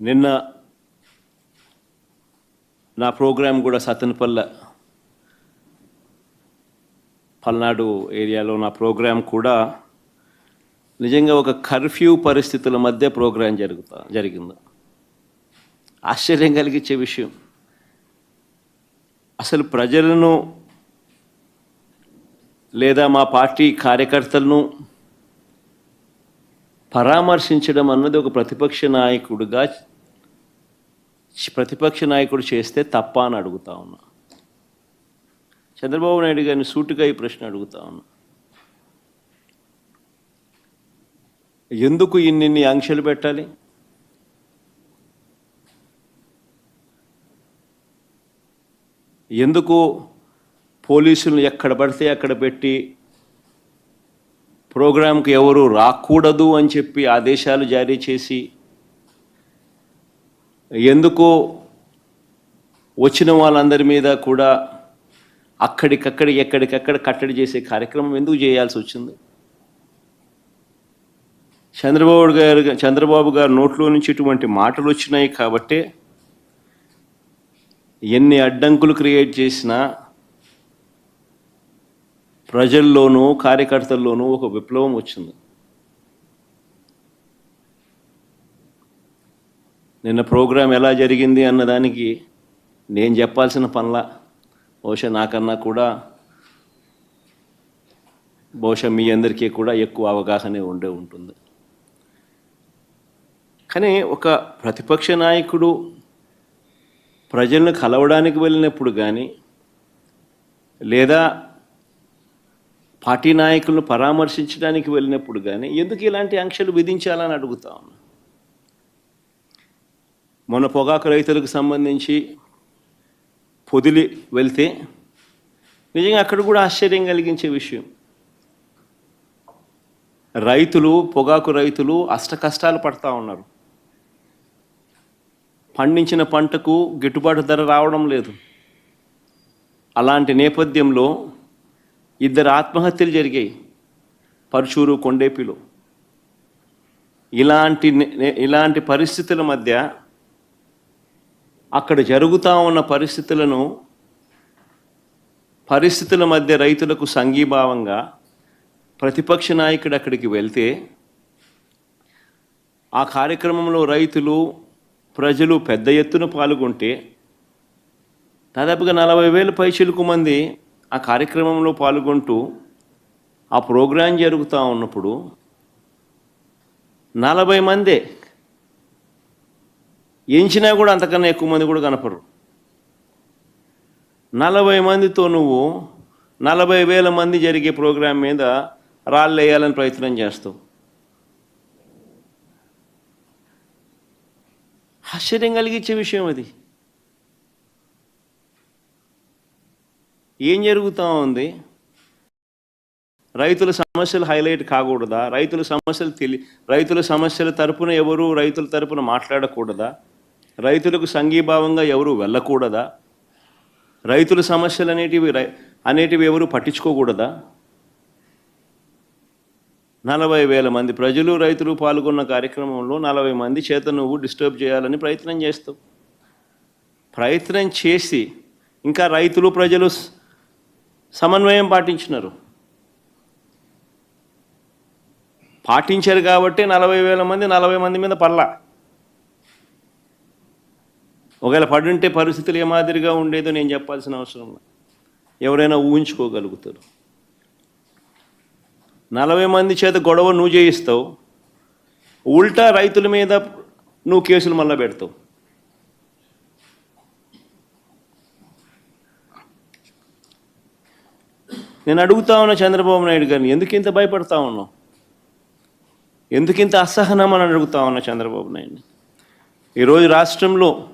నిన్న నా ప్రోగ్రాం కూడా సతనపల్ల పల్నాడు ఏరియాలో నా ప్రోగ్రాం కూడా నిజంగా ఒక కర్ఫ్యూ పరిస్థితుల మధ్య ప్రోగ్రాం జరుగుతా జరిగింది. ఆశ్చర్యం కలిగించే విషయం. అసలు ప్రజలను లేదా మా పార్టీ కార్యకర్తలను పరామర్శించడం అన్నది ఒక ప్రతిపక్ష నాయకుడిగా ప్రతిపక్ష నాయకుడు చేస్తే తప్ప అని అడుగుతా ఉన్నా. చంద్రబాబు నాయుడు గారిని సూటిగా ఈ ప్రశ్న అడుగుతా ఉన్నా. ఎందుకు ఇన్నిన్ని ఆంక్షలు పెట్టాలి? ఎందుకు పోలీసులను ఎక్కడ పడితే అక్కడ పెట్టి ప్రోగ్రాంకి ఎవరు రాకూడదు అని చెప్పి ఆదేశాలు జారీ చేసి ఎందుకు వచ్చిన వాళ్ళందరి మీద కూడా అక్కడికక్కడ ఎక్కడికక్కడ కట్టడి చేసే కార్యక్రమం ఎందుకు చేయాల్సి వచ్చింది? చంద్రబాబు గారు చంద్రబాబు గారు నోట్లో నుంచి ఇటువంటి మాటలు వచ్చినాయి కాబట్టే ఎన్ని అడ్డంకులు క్రియేట్ చేసినా ప్రజల్లోనూ కార్యకర్తల్లోనూ ఒక విప్లవం వచ్చింది. నిన్న ప్రోగ్రాం ఎలా జరిగింది అన్నదానికి నేను చెప్పాల్సిన పనుల బహుశా నాకన్నా కూడా బహుశా మీ అందరికీ కూడా ఎక్కువ అవగాహన ఉండే ఉంటుంది. కానీ ఒక ప్రతిపక్ష నాయకుడు ప్రజలను కలవడానికి వెళ్ళినప్పుడు కానీ లేదా పార్టీ నాయకులను పరామర్శించడానికి వెళ్ళినప్పుడు కానీ ఎందుకు ఇలాంటి ఆంక్షలు విధించాలని అడుగుతా ఉన్నా? మొన్న పొగాకు రైతులకు సంబంధించి పొదిలి వెళ్తే నిజంగా అక్కడ కూడా ఆశ్చర్యం కలిగించే విషయం. రైతులు పొగాకు రైతులు అష్ట కష్టాలు పడతా ఉన్నారు. పండించిన పంటకు గిట్టుబాటు ధర రావడం లేదు. అలాంటి నేపథ్యంలో ఇద్దరు ఆత్మహత్యలు జరిగాయి. పరుచూరు కొండేపిలో. ఇలాంటి ఇలాంటి పరిస్థితుల మధ్య అక్కడ జరుగుతూ ఉన్న పరిస్థితులను పరిస్థితుల మధ్య రైతులకు సంఘీభావంగా ప్రతిపక్ష నాయకుడు అక్కడికి వెళ్తే ఆ కార్యక్రమంలో రైతులు ప్రజలు పెద్ద ఎత్తున పాల్గొంటే దాదాపుగా నలభై వేల పైచిలకు మంది ఆ కార్యక్రమంలో పాల్గొంటూ ఆ ప్రోగ్రాం జరుగుతూ ఉన్నప్పుడు నలభై మందే ఎంచినా కూడా అంతకన్నా ఎక్కువ మంది కూడా కనపడరు. నలభై మందితో నువ్వు నలభై వేల మంది జరిగే ప్రోగ్రాం మీద రాళ్ళు వేయాలని ప్రయత్నం చేస్తావు. ఆశ్చర్యం కలిగించే విషయం అది. ఏం జరుగుతూ ఉంది? రైతుల సమస్యలు హైలైట్ కాకూడదా? రైతుల సమస్యలు తెలి రైతుల సమస్యల తరపున ఎవరు రైతుల తరపున మాట్లాడకూడదా? రైతులకు సంఘీభావంగా ఎవరు వెళ్ళకూడదా? రైతుల సమస్యలు అనేటివి రై- అనేటివి ఎవరు పట్టించుకోకూడదా? నలభై వేల మంది ప్రజలు రైతులు పాల్గొన్న కార్యక్రమంలో నలభై మంది చేత నువ్వు డిస్టర్బ్ చేయాలని ప్రయత్నం చేస్తావు. ప్రయత్నం చేసి ఇంకా రైతులు ప్రజలు సమన్వయం పాటించినారు. పాటించారు కాబట్టి నలభై వేల మంది నలభై మంది మీద పల్లా ఒకవేళ పడుంటే పరిస్థితులు ఏ మాదిరిగా ఉండేదో నేను చెప్పాల్సిన అవసరం ఎవరైనా ఊహించుకోగలుగుతారు. నలభై మంది చేత గొడవ నువ్వు చేయిస్తావు. ఉల్టా రైతుల మీద నువ్వు కేసులు మళ్ళా పెడతావు. నేను అడుగుతా ఉన్నా చంద్రబాబు నాయుడు గారిని ఎందుకు ఇంత భయపడతా ఉన్నావు? ఎందుకు ఇంత అసహనం అని అడుగుతా ఉన్నా చంద్రబాబు నాయుడిని? ఈరోజు రాష్ట్రంలో